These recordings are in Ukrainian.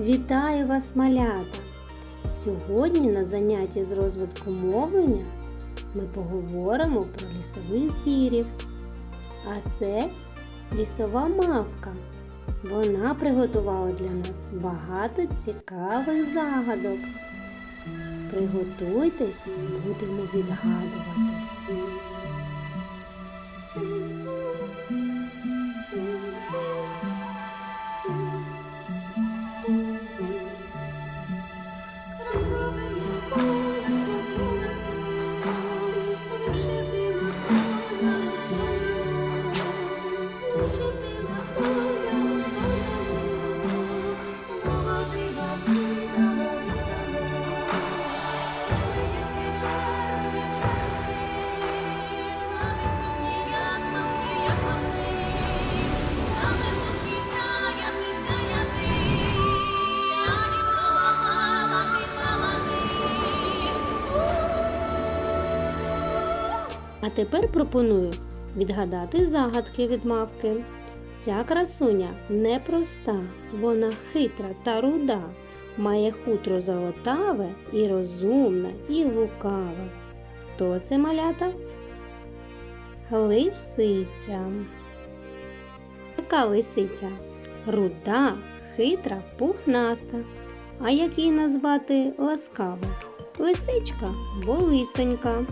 Вітаю вас, малята! Сьогодні на занятті з розвитку мовлення ми поговоримо про лісових звірів. А це лісова мавка. Вона приготувала для нас багато цікавих загадок. Приготуйтесь, будемо відгадувати. А тепер пропоную відгадати загадки від мавки. Ця красуня непроста, вона хитра та руда, має хутро золотаве і розумне, і лукаве. Хто це малята? Лисиця. Яка лисиця? Руда, хитра, пухнаста. А як її назвати ласкаво? Лисичка, бо лисенька.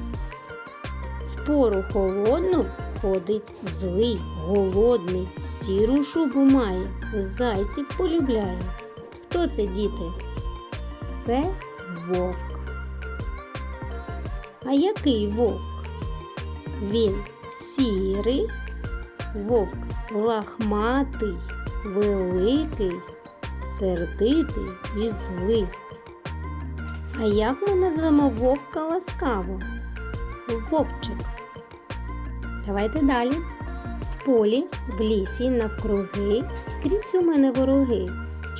Пору холодну ходить злий, голодний, сіру шубу має, зайців полюбляє. Хто це, діти? Це вовк. А який вовк? Він сірий, вовк лахматий, великий, сердитий і злий. А як ми назвемо вовка ласкаво? Вовчик. Давайте далі. В полі, в лісі, навкруги, скрізь у мене вороги.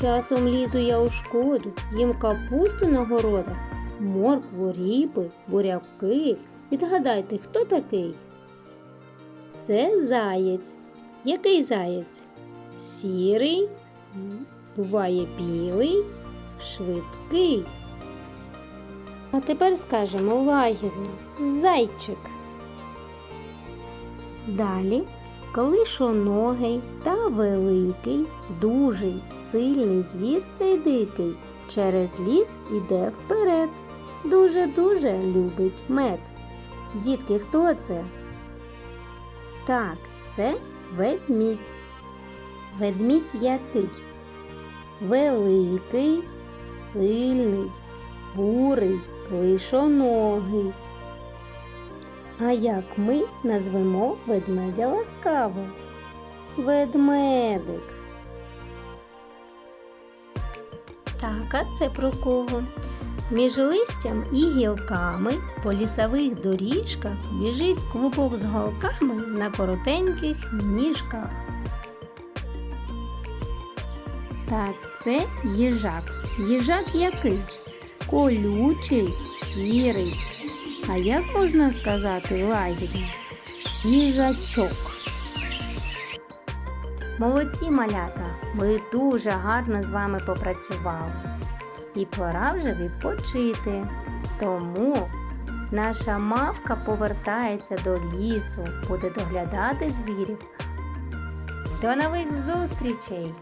Часом лізу я у шкоду, їм капусту на городах, моркву, ріпи, буряки. Відгадайте, хто такий? Це заєць. Який заєць? Сірий, буває білий, швидкий. А тепер скажемо лагідно зайчик. Далі колишоногий та великий, дужий, сильний звір цей дикий. Через ліс іде вперед. Дуже-дуже любить мед. Дітки, хто це? Так, це ведмідь. Ведмідь який? Великий, сильний, бурий, клишоногий. А як ми назвемо ведмедя ласкаво? Ведмедик. Так, а це про кого? Між листям і гілками по лісових доріжках біжить клубок з голками на коротеньких ніжках. Так, це їжак. Їжак який? Колючий, сірий. А як можна сказати лагідно? Їжачок. Молодці малята, ви дуже гарно з вами попрацювали. І пора вже відпочити. Тому наша мавка повертається до лісу, буде доглядати звірів. До нових зустрічей!